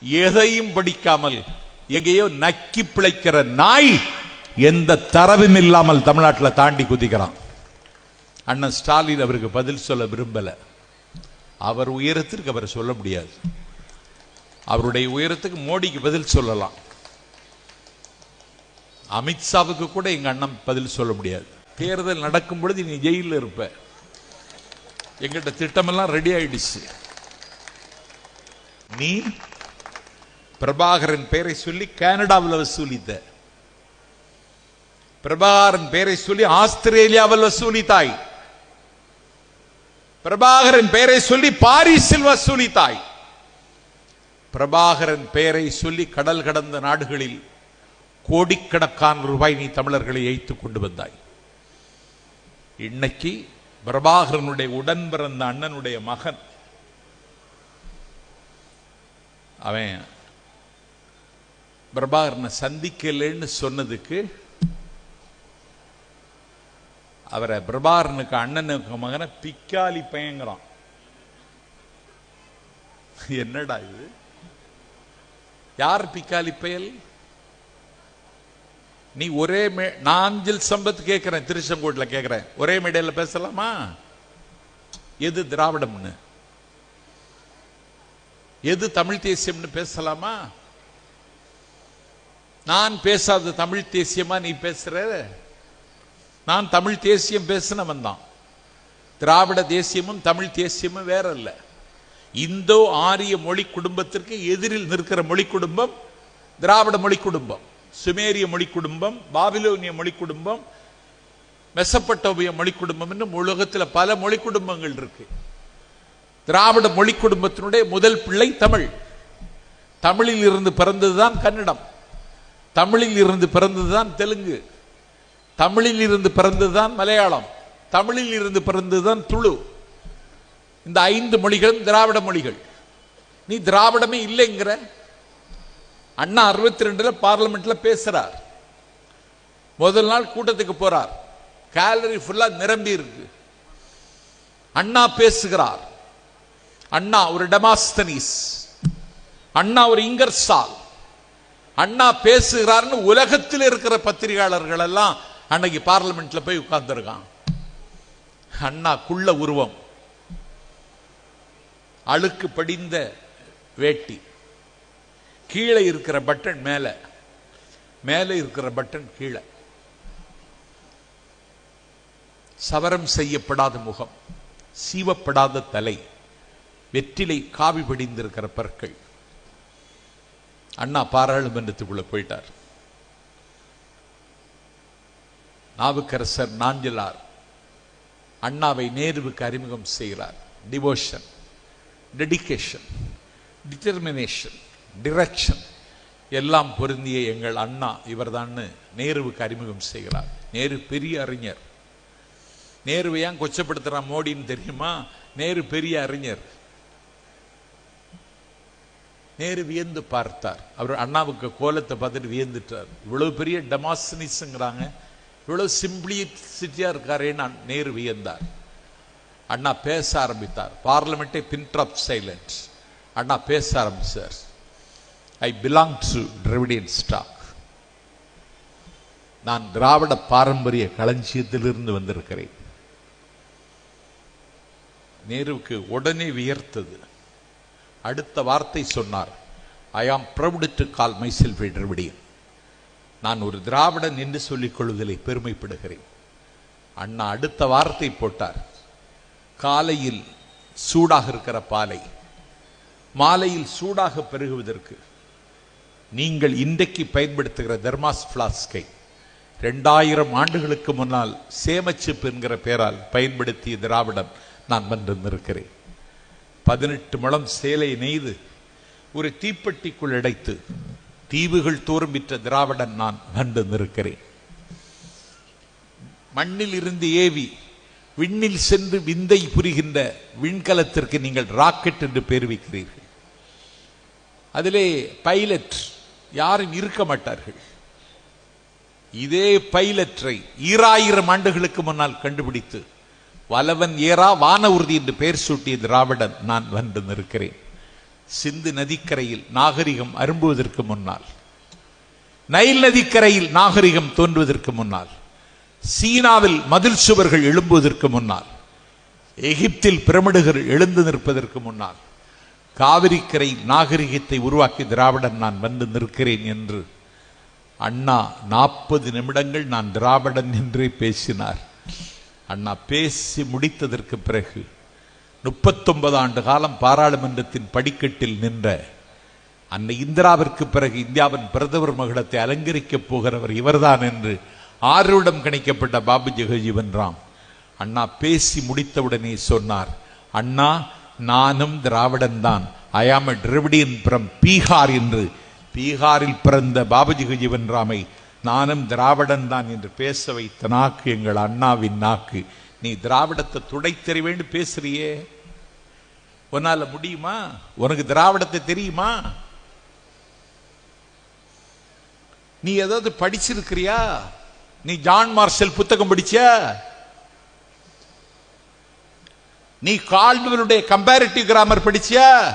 எதையும் படிக்காமல் எங்கேயோ நக்கி பிழைக்கிற நாய் எந்த தரவும் இல்லாமல் தமிழ்நாட்டில் தாண்டி குதிக்கிறான். அண்ணன் ஸ்டாலின் அவருக்கு பதில் சொல்ல விரும்பல. அவர் உயரத்திற்கு அவர் சொல்ல முடியாது. அவருடைய உயரத்துக்கு மோடிக்கு பதில் சொல்லலாம். அமித்ஷாவுக்கு கூட எங்க அண்ணன் பதில் சொல்ல முடியாது. தேர்தல் நடக்கும் பொழுது நீ ஜெயிலில் இருப்ப. எங்கிட்ட திட்டமெல்லாம் ரெடி ஆயிடுச்சு. நீ பிரபாகரன் பெயரை சொல்லி கனடாவில் வசூலித்த பிரபாகரன் பெயரை சொல்லி ஆஸ்திரேலியாவில் வசூலித்தாய் பிரபாகரன் பெயரை சொல்லி பாரிஸில் வசூலித்தாய் பிரபாகரன் பெயரை சொல்லி கடல் கடந்த நாடுகளில் கோடிக்கணக்கான ரூபாய் நீ தமிழர்களை ஏய்த்து கொண்டு வந்தாய். இன்னைக்கு பிரபாகரனுடைய உடன் பிறந்த அண்ணனுடைய மகன். அவன் பிரபாகரனை சந்திக்கலன்னு சொன்னதுக்கு அவரை பிரபாகரனுக்கு அண்ணனுக்கு மகனை பிக்காலி பயங்கரம் என்னடா இது? யார் பிக்காலி பயல்? நீ ஒரே மே நான் அஞ்சல் சம்பத் கேட்கிறேன் திருச்செங்கோட்ல கேட்கிறேன். ஒரே மேடையில பேசலாமா? எது திராவிடம்னு? எது தமிழ் தேசியம்னு பேசலாமா? நான் பேசாத தமிழ் தேசியமா நீ பேசுற? நான் தமிழ் தேசியம் பேசினவன் தான். திராவிட தேசியமும் தமிழ் தேசியமும் வேற இல்ல. இந்தோ ஆரிய மொழி குடும்பத்திற்கு எதிரில் நிற்கிற மொழி குடும்பம் திராவிட மொழி குடும்பம் சுமேரிய மொழி குடும்பம் பாபிலோனிய மொழி குடும்பம் மெசப்பட்டோபிய மொழி குடும்பம் இன்னும் உலகத்தில் பல மொழி குடும்பங்கள் இருக்கு. திராவிட மொழி குடும்பத்தினுடைய முதல் பிள்ளை தமிழ். தமிழில் இருந்து பிறந்ததுதான் கன்னடம். தமிழில் இருந்து பிறந்ததுதான் தெலுங்கு. தமிழில் இருந்து பிறந்ததுதான் மலையாளம். தமிழில் இருந்து பிறந்ததுதான் துளு. இந்த ஐந்து மொழிகளும் திராவிட மொழிகள். நீ திராவிடமே இல்லைங்கிற. அண்ணா அறுபத்தி ரெண்டுல பார்லிமெண்ட்ல பேசுறார். முதல் நாள் கூட்டத்துக்கு போறார். கேலரி ஃபுல்லா நிரம்பி இருக்கு. அண்ணா பேசுகிறார். அண்ணா ஒரு டெமாஸ்தனிஸ் அண்ணா ஒரு இங்கர்சால் அண்ணா பேசுகிறார்னு உலகத்தில் இருக்கிற பத்திரிகையாளர்கள் எல்லாம் அன்னைக்கு பார்லிமெண்ட்ல போய் உட்கார்ந்துருக்கான். அண்ணா குள்ள உருவம். அழுக்கு படிந்த வேட்டி. கீழே இருக்கிற பட்டன் மேல. மேலே இருக்கிற பட்டன் கீழே. சவரம் செய்யப்படாத முகம். சீவப்படாத தலை. வெற்றிலை காவி படிந்திருக்கிற பற்கள். அண்ணா பாராளுமன்றத்துக்குள்ள போயிட்டார். நாவுக்கரசர் நாஞ்சலார் அண்ணாவை நேருவுக்கு அறிமுகம் செய்கிறார். டிவோஷன் டெடிகேஷன் டிட்டர்மினேஷன் டிரெக்ஷன் எல்லாம் பொருந்திய எங்கள் அண்ணா இவர்தான்னு நேருவுக்கு அறிமுகம் செய்கிறார். நேரு பெரிய அறிஞர். நேருவை ஏன் கொச்சப்படுத்துறான் மோடின்னு தெரியுமா? நேரு பெரிய அறிஞர். நேரு வியந்து பார்த்தார். அவர் அண்ணாவுக்கு கோலத்தை பார்த்துட்டு வியந்துட்டார். இவ்வளவு பெரிய டெமாசனிஸ்ங்கிறாங்க இவ்வளவு சிம்பிளிசிட்டியா இருக்காரேன்னு நேரு வியந்தார். அண்ணா பேச ஆரம்பித்தார். பார்லமெண்ட்டை பின்ட்ராப் சைலண்ட் அண்ணா பேச ஆரம்பித்தார் I belong to Dravidian stock நான் திராவிட பாரம்பரிய களஞ்சியத்திலிருந்து வந்திருக்கிறேன். நேருவுக்கு உடனே வியர்த்தது. அடுத்த வார்த்தை சொன்னார் I am proud to call myself நான் ஒரு திராவிடன் என்று சொல்லிக் கொள்வதிலே பெருமைப்படுகிறேன். அண்ணா அடுத்த வார்த்தை போட்டார் காலையில் சூடாக இருக்கிற பாலை மாலையில் சூடாக பெருகுவதற்கு நீங்கள் இன்றைக்கு பயன்படுத்துகிற தெர்மாஸ் பிளாஸ்கை ரெண்டாயிரம் ஆண்டுகளுக்கு முன்னால் சேமச்சிப் என்கிற பெயரால் பயன்படுத்திய திராவிடன் நான் வந்திருந்திருக்கிறேன். பதினெட்டு முழம் சேலை நெய்து ஒரு தீப்பெட்டிக்குள் அடைத்து தீவுகள் தோறும் விற்ற திராவிடன் நான் வந்து நிற்கிறேன். மண்ணில் இருந்து ஏவி விண்ணில் சென்று விந்தை புரிகின்ற விண்கலத்திற்கு நீங்கள் ராக்கெட் என்று பேர் வைக்கிறீர்கள். அதிலே பைலட் யாரும் இருக்க மாட்டார்கள். இதே பைலட்டை ஈராயிரம் ஆண்டுகளுக்கு முன்னால் கண்டுபிடித்து வலவன் ஏறா வான உறுதி என்று பெயர் சூட்டிய திராவிடன் நான் வந்து நிற்கிறேன். சிந்து நதிக்கரையில் நாகரிகம் அரும்புவதற்கு முன்னால். நைல் நதிக்கரையில் நாகரிகம் தோன்றுவதற்கு முன்னால். சீனாவில் மதில் சுவர்கள் எழும்புவதற்கு முன்னால். எகிப்தில் பிரமிடுகள் எழுந்து நிற்பதற்கு முன்னால். காவிரிக்கரை நாகரிகத்தை உருவாக்கி திராவிடன் நான் வந்து நிற்கிறேன் என்று. அண்ணா நாற்பது நிமிடங்கள் நான் திராவிடன் என்றே பேசினார். அண்ணா பேசி முடித்ததற்கு பிறகு முப்பத்தொன்பது ஆண்டு காலம் பாராளுமன்றத்தின் படிக்கட்டில் நின்ற அன்னை இந்திராவிற்கு பிறகு இந்தியாவின் பிரதமர் மகுடத்தை அலங்கரிக்கப் போகிறவர் இவர்தான் என்று ஆர்வடம் கணிக்கப்பட்ட பாபு ஜெகஜீவன் ராம். அண்ணா பேசி முடித்தவுடனே சொன்னார் அண்ணா நானும் திராவிடன் தான் ஐ ஆம் டிரவிடியன் பிரம் பீகார் என்று. பீகாரில் பிறந்த பாபுஜி ஜீவன் ராமை நானும் திராவிடன் தான் என்று பேச வைத்த நாக்கு எங்கள் அண்ணாவின் நாக்கு. நீ திராவிடத்தை துடைத்தறிவேன்னு பேசுறியே. உன்னால முடியுமா? உனக்கு திராவிடத்தை தெரியுமா? நீ ஏதாவது படிச்சிருக்கிறியா? நீ ஜான் மார்ஷல் புத்தகம் படிச்சியா? நீ கால்வனுடைய கம்பேரிட்டிவ் கிராமர் படிச்சியா?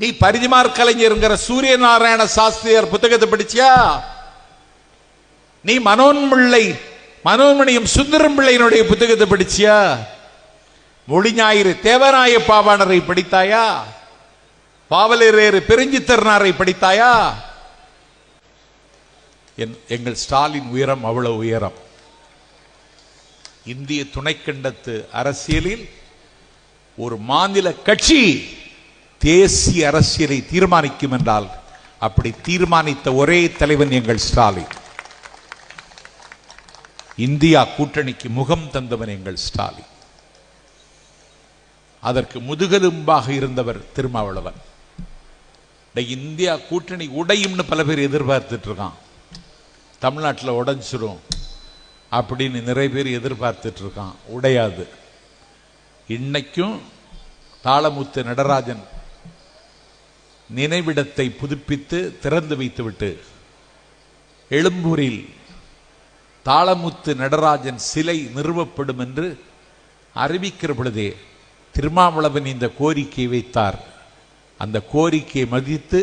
நீ பரிதிமார் கலைஞருங்கிற சூரிய நாராயண சாஸ்திரியார் புத்தகத்தை படிச்சியா? நீ மனோன்பிள்ளை மனோன்மணியம் சுந்தரம் பிள்ளையினுடைய புத்தகத்தை படிச்சியா? மொழி ஞாயிறு தேவராய பாவாணரை படித்தாயா? பாவலரேறு பெருஞ்சித்தர்னாரை படித்தாயா? என்- எங்கள் ஸ்டாலின் உயரம் அவ்வளவு உயரம். இந்திய துணைக்கண்டத்து அரசியலில் ஒரு மாநில கட்சி தேசிய அரசியலை தீர்மானிக்கும் என்றால் அப்படி தீர்மானித்த ஒரே தலைவன் எங்கள் ஸ்டாலின். இந்தியா கூட்டணிக்கு முகம் தந்தவன் எங்கள் ஸ்டாலின். அதற்கு முதுகெலும்பாக இருந்தவர் திருமாவளவன். இந்தியா கூட்டணி உடையும்னு பல பேர் எதிர்பார்த்துட்டு இருக்கான். தமிழ்நாட்டில் உடஞ்சிரும் அப்படின்னு நிறைய பேர் எதிர்பார்த்துட்டு இருக்கான். உடையாது. இன்னைக்கும் தாளமுத்து நடராஜன் நினைவிடத்தை புதுப்பித்து திறந்து வைத்துவிட்டு எழும்பூரில் தாளமுத்து நடராஜன் சிலை நிறுவப்படும் என்று அறிவிக்கிற பொழுதே திருமாவளவன் இந்த கோரிக்கை வைத்தார். அந்த கோரிக்கையை மதித்து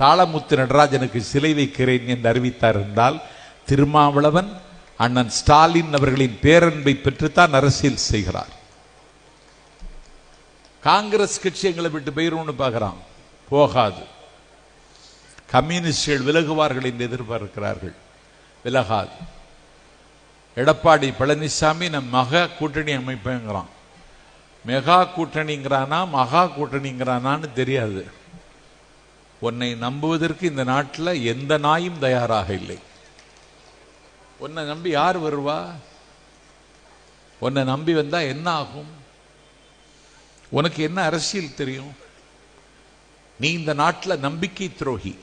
தாளமுத்து நடராஜனுக்கு சிலை வைக்கிறேன் என்று அறிவித்தார் என்றால் திருமாவளவன் அண்ணன் ஸ்டாலின் அவர்களின் பேரன்பை பெற்றுத்தான் அரசியல் செய்கிறார். காங்கிரஸ் கட்சி எங்களை விட்டு போயிரும்னு பார்க்குறான். போகாது. கம்யூனிஸ்டுகள் விலகுவார்கள் என்று எதிர்பார்க்கிறார்கள். விலகாது. எடப்பாடி பழனிசாமி நம் மக கூட்டணி அமைப்புங்கிறான். மெகா கூட்டணிங்கிறானா மகா கூட்டணிங்கிறானான்னு தெரியாது. உன்னை நம்புவதற்கு இந்த நாட்டில் எந்த நாயும் தயாராக இல்லை. உன்னை நம்பி யார் வருவா? உன்னை நம்பி வந்தால் என்ன ஆகும்? உனக்கு என்ன அரசியல் தெரியும்? நீ இந்த நாட்டில் நம்பிக்கை துரோகி.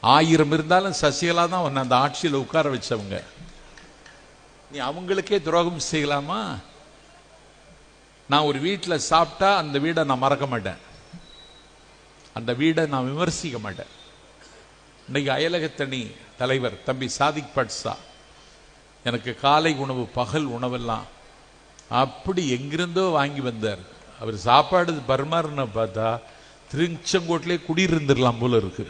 ஆயிரம் இருந்தாலும் சசிகலா தான் உன்னை அந்த ஆட்சியில் உட்கார வச்சவங்க. நீ அவங்களுக்கே துரோகம் செய்யலாமா? நான் ஒரு வீட்டில் சாப்பிட்டா அந்த வீடை நான் மறக்க மாட்டேன். அந்த வீடை நான் விமர்சிக்க மாட்டேன். இன்னைக்கு அயலகத்தணி தலைவர் தம்பி சாதிக் பட்சா எனக்கு காலை உணவு பகல் உணவெல்லாம் அப்படி எங்கிருந்தோ வாங்கி வந்தார். அவர் சாப்பாடு பரிமாறின பார்த்தா திருச்செங்கோட்டிலே குடியிருந்துடலாம் போல இருக்கு.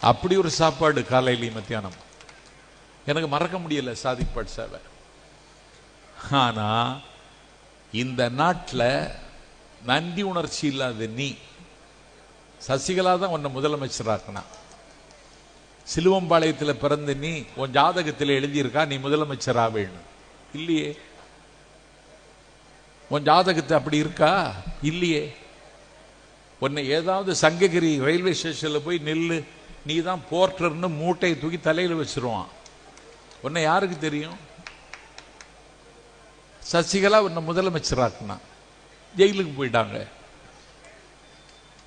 அப்படி ஒரு சாப்பாடு காலையிலையும் மத்தியானம். எனக்கு மறக்க முடியல சாதிக் பட்சாவை ஆனா இந்த நாட்டில் நன்றி உணர்ச்சி இல்லாத நீ சசிகலா தான் உன்னை முதலமைச்சராக்குனா சிலுவம்பாளையத்தில் பிறந்த நீ உன் ஜாதகத்தில் எழுதியிருக்கா நீ முதலமைச்சர் வேணும். இல்லையே. உன் ஜாதகத்தை அப்படி இருக்கா? இல்லையே. உன்னை ஏதாவது சங்ககிரி ரயில்வே ஸ்டேஷனில் போய் நில்லு. நீ தான் போர்ட்டர்னு மூட்டையை தூக்கி தலையில் வச்சிருவான். உன்னை யாருக்கு தெரியும்? சசிகலா உன்னை முதலமைச்சராக்குனா. ஜெயிலுக்கு போயிட்டாங்க.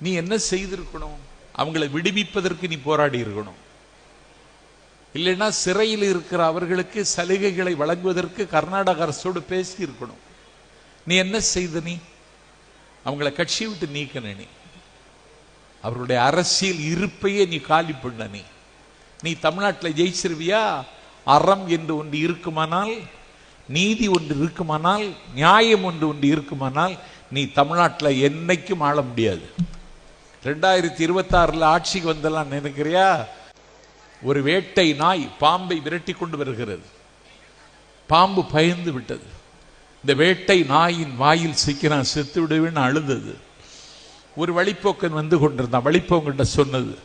நீ என்ன செய்திருக்கணும்? அவங்களை விடுவிப்பதற்கு நீ போராடி இருக்கணும். இல்லைன்னா சிறையில் இருக்கிற அவர்களுக்கு சலுகைகளை வழங்குவதற்கு கர்நாடக அரசோடு பேசி இருக்கணும். நீ என்ன செய்த நீ? அவங்கள கட்சியை விட்டு நீக்கின நீ. அவருடைய அரசியல் இருப்பையே நீ காலி பண்ண நீ. நீ தமிழ்நாட்டில் ஜெயிச்சிருவியா? அறம் என்று ஒன்று இருக்குமானால் நீதி ஒன்று இருக்குமானால் நியாயம் ஒன்று ஒன்று இருக்குமானால் நீ தமிழ்நாட்டில் என்னைக்கும் ஆள முடியாது. ரெண்டாயிரத்தி இருபத்தாறில் ஆட்சிக்கு வந்தெல்லாம் நினைக்கிறியா? ஒரு வேட்டை நாய் பாம்பை விரட்டி கொண்டு வருகிறது. பாம்பு பயந்து விட்டது. இந்த வேட்டை நாயின் வாயில் சிக்கி செத்து விடுவேன்னு அழுதது. ஒரு வழிப்போக்கன் வந்து கொண்டிருந்தான். வழிப்போக்கிட்ட சொன்னது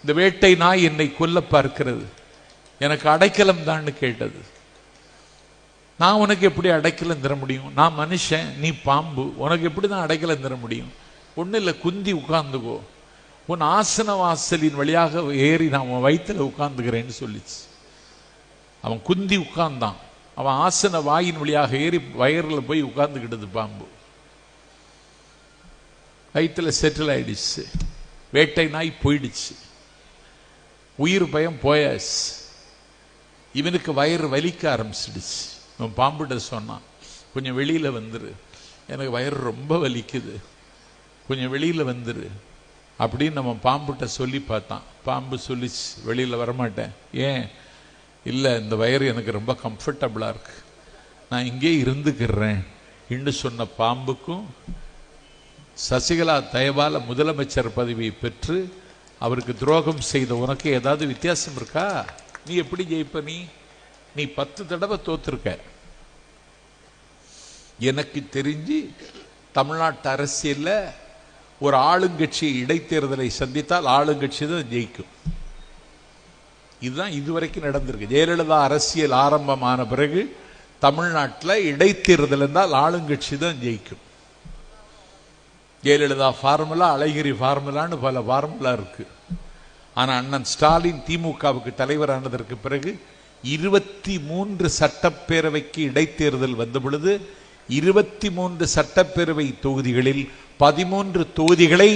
இந்த வேட்டை நாய் என்னை கொல்ல பார்க்கிறது. எனக்கு அடைக்கலம் தான்னு கேட்டது. நான் உனக்கு எப்படி அடைக்கலம் தர முடியும்? நான் மனுஷன் நீ பாம்பு. உனக்கு எப்படி தான் அடைக்கலம் தர முடியும்? ஒன்றும் இல்லை குந்தி உட்கார்ந்துக்கோ உன் ஆசன வாசலின் வழியாக ஏறி நான் உன் வயிற்றில் உட்காந்துக்கிறேன்னு சொல்லிச்சு. அவன் குந்தி உட்கார்ந்தான். அவன் ஆசன வாயின் வழியாக ஏறி வயரில் போய் உட்கார்ந்துக்கிட்டது பாம்பு. வயிற்றுல செட்டில் ஆயிடுச்சு. வேட்டை நாய் போயிடுச்சு. உயிர் பயம் போயாச்சு. இவனுக்கு வயிறு வலிக்க ஆரம்பிச்சிடுச்சு. இவன் பாம்புகிட்ட சொன்னான் கொஞ்சம் வெளியில் வந்துரு. எனக்கு வயிறு ரொம்ப வலிக்குது. கொஞ்சம் வெளியில் வந்துரு. அப்படின்னு நம்ம பாம்புகிட்ட சொல்லி பார்த்தான். பாம்பு சொல்லிச்சு வெளியில் வரமாட்டேன். ஏன்? இல்லை இந்த வயிறு எனக்கு ரொம்ப கம்ஃபர்டபுளாக இருக்கு. நான் இங்கே இருந்துக்கிறேன். இன்னு சொன்ன பாம்புக்கும் சசிகலா தயவால் முதலமைச்சர் பதவியை பெற்று அவருக்கு துரோகம் செய்த உனக்கு ஏதாவது வித்தியாசம் இருக்கா? நீ எப்படி ஜெயிப்ப நீ? நீ பத்து தடவை தோத்துருக்க. எனக்கு தெரிஞ்சு தமிழ்நாட்டு அரசியல்ல ஒரு ஆளுங்கட்சி இடைத்தேர்தலை சந்தித்தால் ஆளுங்கட்சி தான் ஜெயிக்கும். இதுதான் இதுவரைக்கும் நடந்திருக்கு. ஜெயலலிதா அரசியல் ஆரம்பமான பிறகு தமிழ்நாட்டில் இடைத்தேர்தல் இருந்தால் ஆளுங்கட்சி தான் ஜெயிக்கும். ஜெயலலிதா ஃபார்முலா அழகிரி ஃபார்முலான்னு பல ஃபார்முலா இருக்குது ஆனால் அண்ணன் ஸ்டாலின் திமுகவுக்கு தலைவரானதற்கு பிறகு இருபத்தி மூன்று சட்டப்பேரவைக்கு இடைத்தேர்தல் வந்த பொழுது இருபத்தி மூன்று சட்டப்பேரவை தொகுதிகளில் பதிமூன்று தொகுதிகளை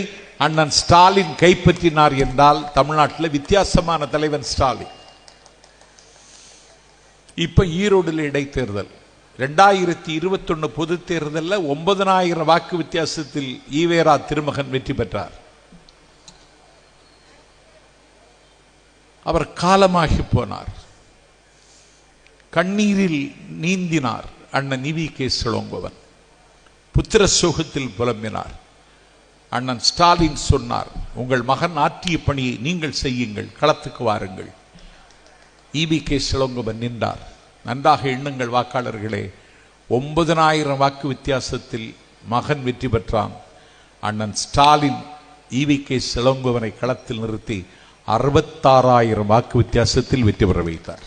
அண்ணன் ஸ்டாலின் கைப்பற்றினார் என்றால் தமிழ்நாட்டில் வித்தியாசமான தலைவன் ஸ்டாலின். இப்போ ஈரோடில் இடைத்தேர்தல். ரெண்டாயிரத்தி இருபத்தொன்னு பொது தேர்தலில் ஒன்பதனாயிரம் வாக்கு வித்தியாசத்தில் ஈவேரா திருமகன் வெற்றி பெற்றார். அவர் காலமாகி போனார். கண்ணீரில் நீந்தினார் அண்ணன் நிவி கே புத்திர சோகத்தில் புலம்பினார். அண்ணன் ஸ்டாலின் சொன்னார் உங்கள் மகன் ஆற்றிய பணியை நீங்கள் செய்யுங்கள் களத்துக்கு வாருங்கள். இபி கே சிலோங்குவன் நின்றார். நன்றாக எண்ணுங்கள் வாக்காளர்களே. ஒன்பதனாயிரம் வாக்கு வித்தியாசத்தில் மகன் வெற்றி பெற்றான். அண்ணன் ஸ்டாலின் இவி கே சிலங்குவனை களத்தில் நிறுத்தி அறுபத்தாறாயிரம் வாக்கு வித்தியாசத்தில் வெற்றி பெற வைத்தார்.